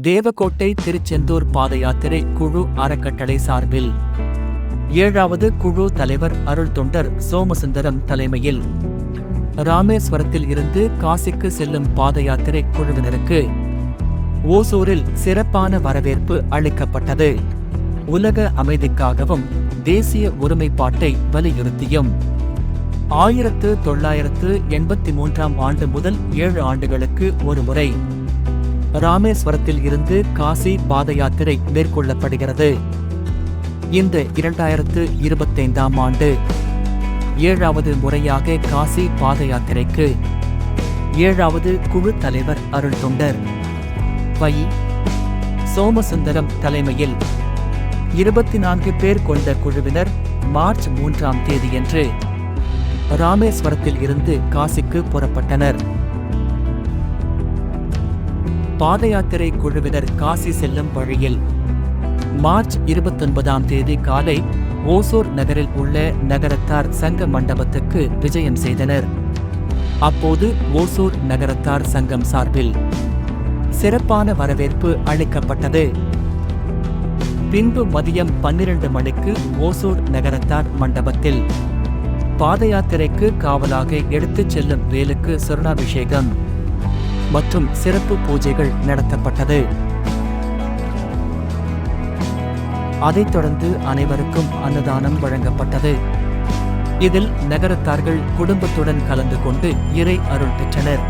தேவக்கோட்டை திருச்செந்தூர் பாத யாத்திரை குழு அறக்கட்டளை சார்பில். ஏழாவது குழு தலைவர் அருள் தொண்டர் சோமசுந்தரம் தலைமையில். ராமேஸ்வரத்தில் இருந்து காசிக்கு செல்லும் பாத யாத்திரை குழுவினருக்கு ஓசூரில் சிறப்பான வரவேற்பு அளிக்கப்பட்டது. உலக அமைதிக்காகவும் தேசிய ஒருமைப்பாட்டை வலியுறுத்தியும். ஆயிரத்து தொள்ளாயிரத்து எண்பத்தி மூன்றாம் ஆண்டு முதல் ஏழு ஆண்டுகளுக்கு ஒருமுறை ராமேஸ்வரத்தில் இருந்து காசி பாத யாத்திரை மேற்கொள்ளப்படுகிறது. இந்த இரண்டாயிரத்து இருபத்தைந்தாம் ஆண்டு ஏழாவது முறையாக காசி பாத யாத்திரைக்கு ஏழாவது குழு தலைவர் அருள் தொண்டர் வை சோமசுந்தரம் தலைமையில் இருபத்தி நான்கு பேர் கொண்ட குழுவினர் மார்ச் மூன்றாம் தேதியன்று ராமேஸ்வரத்தில் இருந்து காசிக்கு புறப்பட்டனர். பாத யாத்திரை குழுவினர் காசி செல்லும் வழியில் மார்ச் இருபத்தொன்பதாம் தேதி காலை ஓசூர் நகரில் உள்ள நகரத்தார் சங்க மண்டபத்துக்கு விஜயம் செய்தனர். அப்போது ஓசூர் நகரத்தார் சங்கம் சார்பில் சிறப்பான வரவேற்பு அளிக்கப்பட்டது. பின்பு மதியம் பன்னிரண்டு மணிக்கு ஓசூர் நகரத்தார் மண்டபத்தில் பாத யாத்திரைக்கு காவலாக எடுத்துச் செல்லும் வேலுக்கு சொர்ணாபிஷேகம். மற்றும் சிறப்பு பூஜைகள் நடத்தப்பட்டது. அதைத் தொடர்ந்து அனைவருக்கும் அன்னதானம் வழங்கப்பட்டது. இதில் நகரத்தார்கள் குடும்பத்துடன் கலந்து கொண்டு இறை அருள் பெற்றனர்.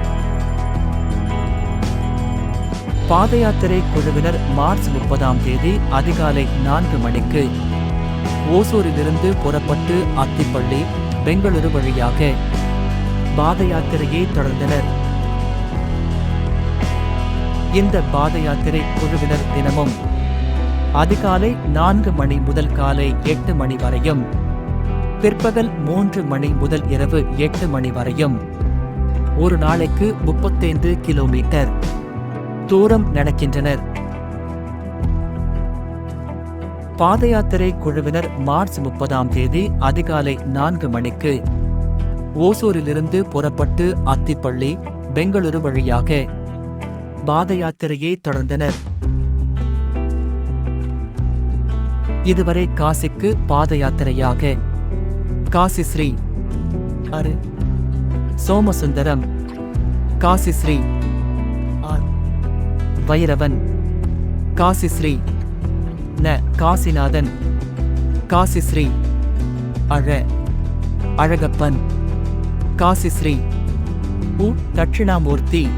பாத யாத்திரை குழுவினர் மார்ச் முப்பதாம் தேதி அதிகாலை நான்கு மணிக்கு ஓசூரிலிருந்து புறப்பட்டு அத்திப்பள்ளி பெங்களூரு வழியாக பாத யாத்திரையை தொடர்ந்தனர். இந்த பாத யாத்திரை குழுவினர் தினமும் அதிகாலை நான்கு மணி முதல் காலை எட்டு மணி வரையும் பிற்பகல் மூன்று மணி முதல் இரவு எட்டு மணி வரையும் ஒரு நாளைக்கு முப்பத்தைந்து கிலோமீட்டர் தூரம் நடக்கின்றனர். பாத யாத்திரை குழுவினர் மார்ச் முப்பதாம் தேதி அதிகாலை நான்கு மணிக்கு ஓசூரிலிருந்து புறப்பட்டு அத்திப்பள்ளி பெங்களூரு வழியாக பாத யாத்திரையை தொடர்ந்தனர். இதுவரை காசிக்கு பாத யாத்திரையாக காசி ஸ்ரீ அரு சோமசுந்தரம் காசி ஸ்ரீ ஆர். வைரவன் காசி ஸ்ரீ ந. காசிநாதன் காசி ஸ்ரீ அழ. அழகப்பன் காசி ஸ்ரீ உ. தட்சிணாமூர்த்தி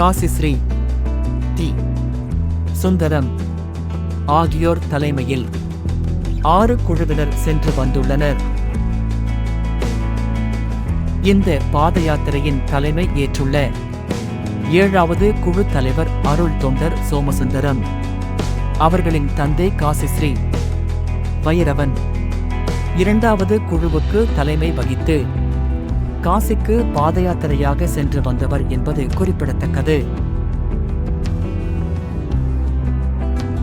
காசி ஸ்ரீ டி. சுந்தரம் ஆகியோர் தலைமையில் ஆறு குழுவினர் சென்று வந்துள்ளனர். இந்த பாத யாத்திரையின் தலைமை ஏற்றுள்ள ஏழாவது குழு தலைவர் அருள் தொண்டர் சோமசுந்தரம். அவர்களின் தந்தை காசிஸ்ரீ வைரவன். இரண்டாவது குழுவுக்கு தலைமை வகித்து காசிக்கு பாத யாத்திரையாக சென்று வந்தவர் என்பது குறிப்பிடத்தக்கது.